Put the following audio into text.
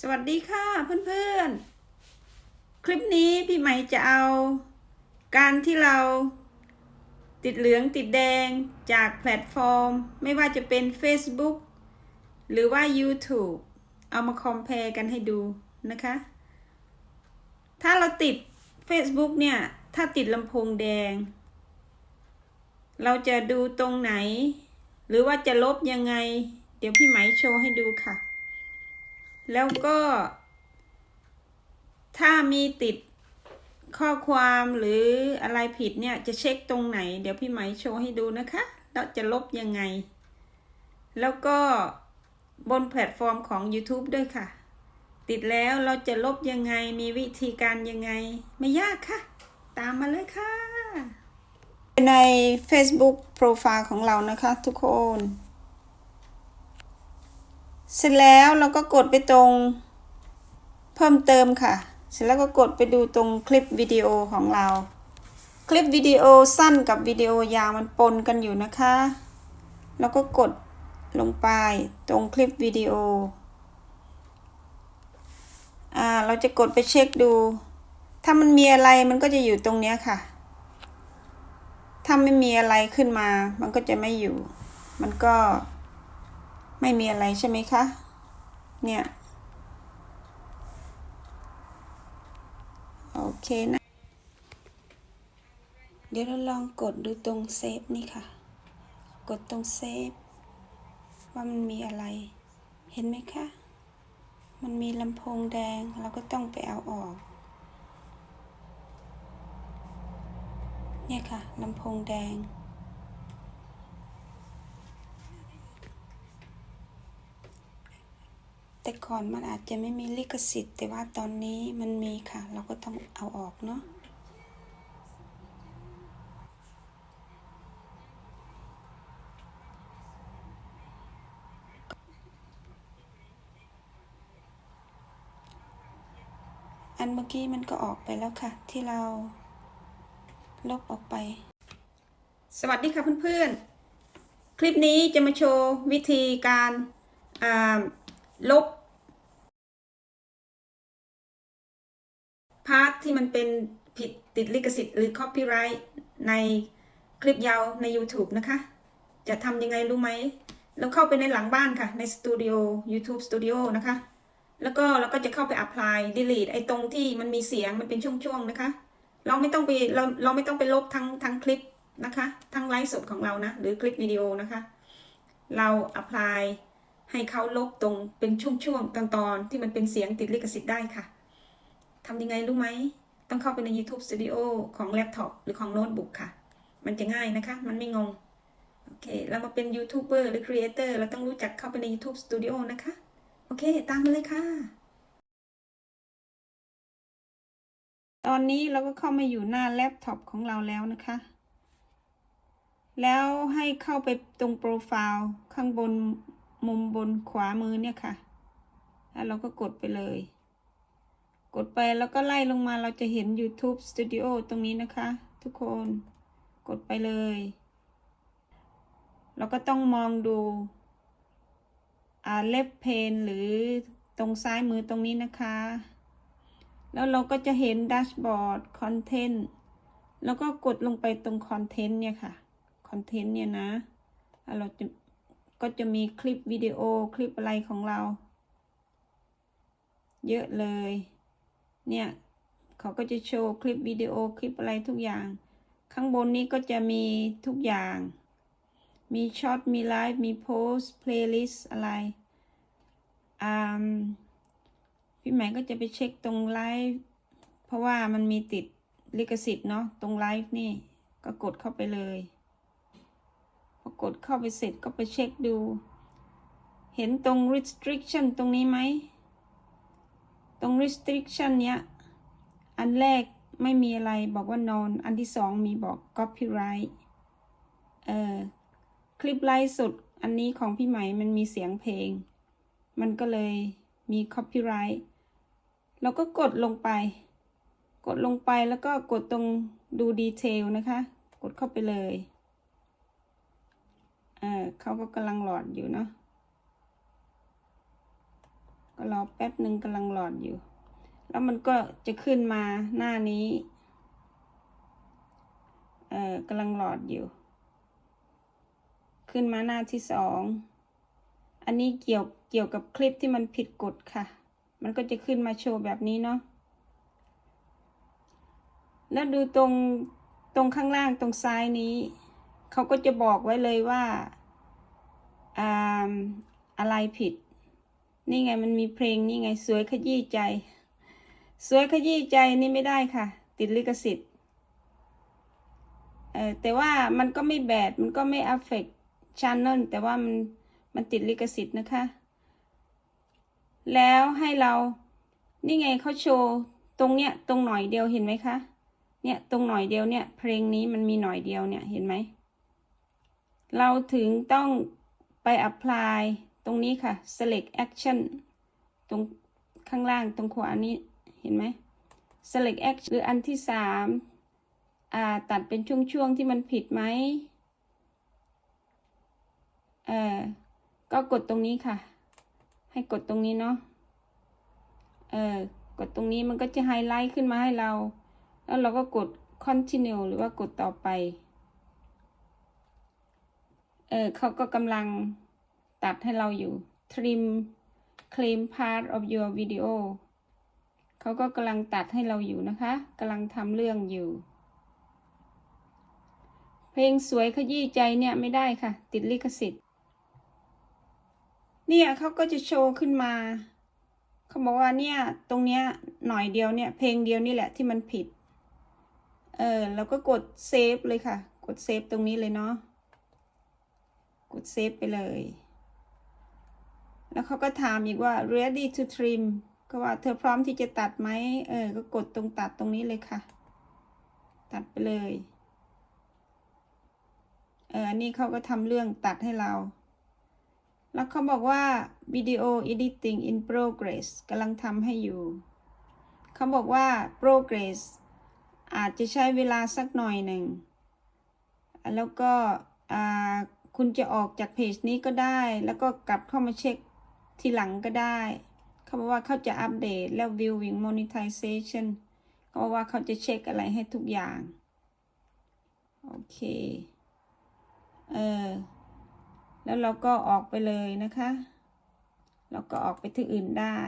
สวัสดีค่ะเพื่อนๆ คลิปนี้พี่ใหม่จะเอาการที่เราติดเหลืองติดแดงจากแพลตฟอร์ม ไม่ว่าจะเป็น Facebook หรือว่า YouTube เอามาคอมเพลกันให้ดูนะคะ ถ้าเราติด Facebook เนี่ย ถ้าติดลำโพงแดง เราจะดูตรงไหน หรือว่าจะลบยังไง เดี๋ยวพี่ไหมโชว์ให้ดูค่ะ แล้วก็ ถ้ามีติดข้อความหรืออะไรผิดเนี่ยจะเช็คตรงไหน เดี๋ยวพี่ไหมโชว์ให้ดูนะคะแล้วจะลบยังไง แล้วก็บนแพลตฟอร์มของ YouTube ด้วยค่ะ ติดแล้วเราจะลบยังไงมีวิธีการยังไง ไม่ยากค่ะ ตามมาเลยค่ะ ใน Facebook Profile ของเรานะคะทุกคน เสร็จแล้วเราก็กดไปตรงเพิ่มเติมค่ะ เสร็จแล้วก็กดไปดูตรงคลิปวิดีโอของเรา คลิปวิดีโอสั้นกับวิดีโอยาวมันปนกันอยู่นะคะ แล้วก็กดลงไปตรงคลิปวิดีโอ อ่า เราจะกดไปเช็คดู ถ้ามันมีอะไรมันก็จะอยู่ตรงเนี้ยค่ะ ถ้าไม่มีอะไรขึ้นมา มันก็จะไม่อยู่ มันก็ ไม่มีอะไรใช่ไหมคะ เนี่ย โอเคนะ เดี๋ยวเราลองกดดูตรงเซฟนี่ค่ะ กดตรงเซฟว่ามันมีอะไร เห็นไหมคะ มันมีลำโพงแดง เราก็ต้องไปเอาออก เนี่ยค่ะลำโพงแดง แต่ก่อนมันอาจจะไม่มีลิขสิทธิ์ แต่ว่าตอนนี้มันมีค่ะ เราก็ต้องเอาออกเนาะอันเมื่อกี้มันก็ออกไปแล้วค่ะ ที่เราลบออกไป สวัสดีค่ะเพื่อนๆ คลิปนี้จะมาโชว์วิธีการลบาร์ทที่มันเป็นผิดติดลิขสิทธิ์หรือ Copyright ในคลิปยาวใน YouTube นะคะ จะทำยังไงรู้ไหม เราเข้าไปในหลังบ้านค่ะ ในสตูดิโอ YouTube Studio นะคะ แล้วก็เราก็จะเข้าไป apply delete ไอ้ตรงที่มันมีเสียงมันเป็นช่วงๆนะคะ เราไม่ต้องไปเราเราไม่ต้องไปลบทั้งทั้งคลิปนะคะ ทั้งไลฟ์สดของเรานะ หรือคลิปวิดีโอนะคะ เรา apply ให้เขาลบตรงเป็นช่วงๆตอนตอนๆที่มันเป็นเสียงติดลิขสิทธิ์ได้ค่ะ ทำยังไงรู้ไหม ต้องเข้าไปใน YouTube Studio ของแล็ปท็อปหรือของโน้ตบุ๊กค่ะ มันจะง่ายนะคะ มันไม่งง โอเค เรามาเป็นยูทูบเบอร์หรือครีเอเตอร์เราต้องรู้จักเข้าไปใน YouTube Studio นะคะ โอเค ตามมาเลยค่ะ ตอนนี้เราก็เข้ามาอยู่หน้าแล็ปท็อปของเราแล้วนะคะ แล้วให้เข้าไปตรงโปรไฟล์ข้างบนมุมบนขวามือเนี่ยค่ะ แล้วเราก็กดไปเลย กดไปแล้วก็ไล่ลงมาเราจะเห็น YouTube Studio ตรงนี้นะคะ ทุกคนกดไปเลยเราก็ต้องมองดูอ่า left pane หรือตรงซ้ายมือตรงนี้นะคะ แล้วเราก็จะเห็น dashboard content แล้วก็กดลงไปตรง content เนี่ยค่ะ content เนี่ยนะเราจะก็จะมีคลิปวิดีโอคลิปอะไรของเรา เยอะเลย เนี่ยเขาก็จะโชว์คลิปวิดีโอคลิปอะไรทุกอย่าง ข้างบนนี้ก็จะมีทุกอย่าง มีช็อต มีไลฟ์ มีโพสต์เพลย์ลิสต์อะไรอ่าพี่หม่ก็จะไปเช็คตรงไลฟ์เพราะว่ามันมีติดลิขสิทธิ์เนาะตรงไลฟ์นี่ก็กดเข้าไปเลยพอกดเข้าไปเสร็จก็ไปเช็คดู เห็นตรง restriction ตรงนี้ไหม ตรง restriction เนี้ย อันแรกไม่มีอะไรบอกว่านอนอันที่สองมีบอก copyright เอ่อ คลิปไลฟ์สดอันนี้ของพี่ใหม่มันมีเสียงเพลง มันก็เลยมี copyright เราก็กดลงไป กดลงไปแล้วก็กดตรงดูดีเทลนะคะ กดเข้าไปเลย เออเขาก็กำลังหลอดอยู่เนาะ ก็รอแป๊บหนึ่งกำลังหลอดอยู่ แล้วมันก็จะขึ้นมาหน้านี้ เอ่อกำลังหลอดอยู่ ขึ้นมาหน้าที่สอง อันนี้เกี่ยวเกี่ยวกับคลิปที่มันผิดกฎค่ะ มันก็จะขึ้นมาโชว์แบบนี้เนาะ แล้วดูตรงตรงข้างล่างตรงซ้ายนี้ เขาก็จะบอกไว้เลยว่าอ่าอะไรผิด นี่ไงมันมีเพลงนี่ไงสวยขยี้ใจ สวยขยี้ใจนี่ไม่ได้ค่ะ ติดลิขสิทธิ์เออแต่ว่ามันก็ไม่แบดมันก็ไม่ affect channel แต่ว่ามันมันติดลิขสิทธิ์นะคะ แล้วให้เรานี่ไงเขาโชว์ตรงเนี้ยตรงหน่อยเดียวเห็นไหมคะเนี่ยตรงหน่อยเดียวเนี่ยเพลงนี้มันมีหน่อยเดียวเนี่ยเห็นไหมเราถึงต้องไป apply ตรงนี้ค่ะ select action ตรงข้างล่างตรงขวานี้เห็นไหม select action หรืออันที่สามอ่าตัดเป็นช่วงๆที่มันผิดไหมเออก็กดตรงนี้ค่ะ ให้กดตรงนี้เนาะเออกดตรงนี้มันก็จะไฮไลท์ขึ้นมาให้เรา แล้วเราก็กด continue หรือว่ากดต่อไป เออเขาก็กำลัง ตัดให้เราอยู่ trim claim part of your video เขาก็กำลังตัดให้เราอยู่นะคะกำลังทำเรื่องอยู่ เพลงสวยขยี้ใจเนี่ยไม่ได้ค่ะ ติดลิขสิทธิ์ เนี่ยเขาก็จะโชว์ขึ้นมา เขาบอกว่าเนี่ยตรงเนี้ยหน่อยเดียวเนี่ยเพลงเดียวนี่แหละที่มันผิด เออแล้วก็กดเซฟเลยค่ะ กดเซฟตรงนี้เลยเนาะ กดเซฟไปเลย แล้วเขาก็ถามอีกว่า ready to trim ก็ว่าเธอพร้อมที่จะตัดไหมเออ ก็กดตรงตัดตรงนี้เลยค่ะ ตัดไปเลย เอออันนี้เขาก็ทำเรื่องตัดให้เรา แล้วเขาบอกว่า video editing in progress กำลังทำให้อยู่ เขาบอกว่า progress อาจจะใช้เวลาสักหน่อยหนึ่ง แล้วก็อ่าคุณจะออกจากเพจนี้ก็ได้ แล้วก็กลับเข้ามาเช็ค ทีหลังก็ได้ เขาบอกว่าเขาจะอัปเดตแล้ว viewing monetization เขาบอกว่าเขาจะเช็คอะไรให้ทุกอย่าง โอเค เออ แล้วเราก็ออกไปเลยนะคะ เราก็ออกไปที่อื่นได้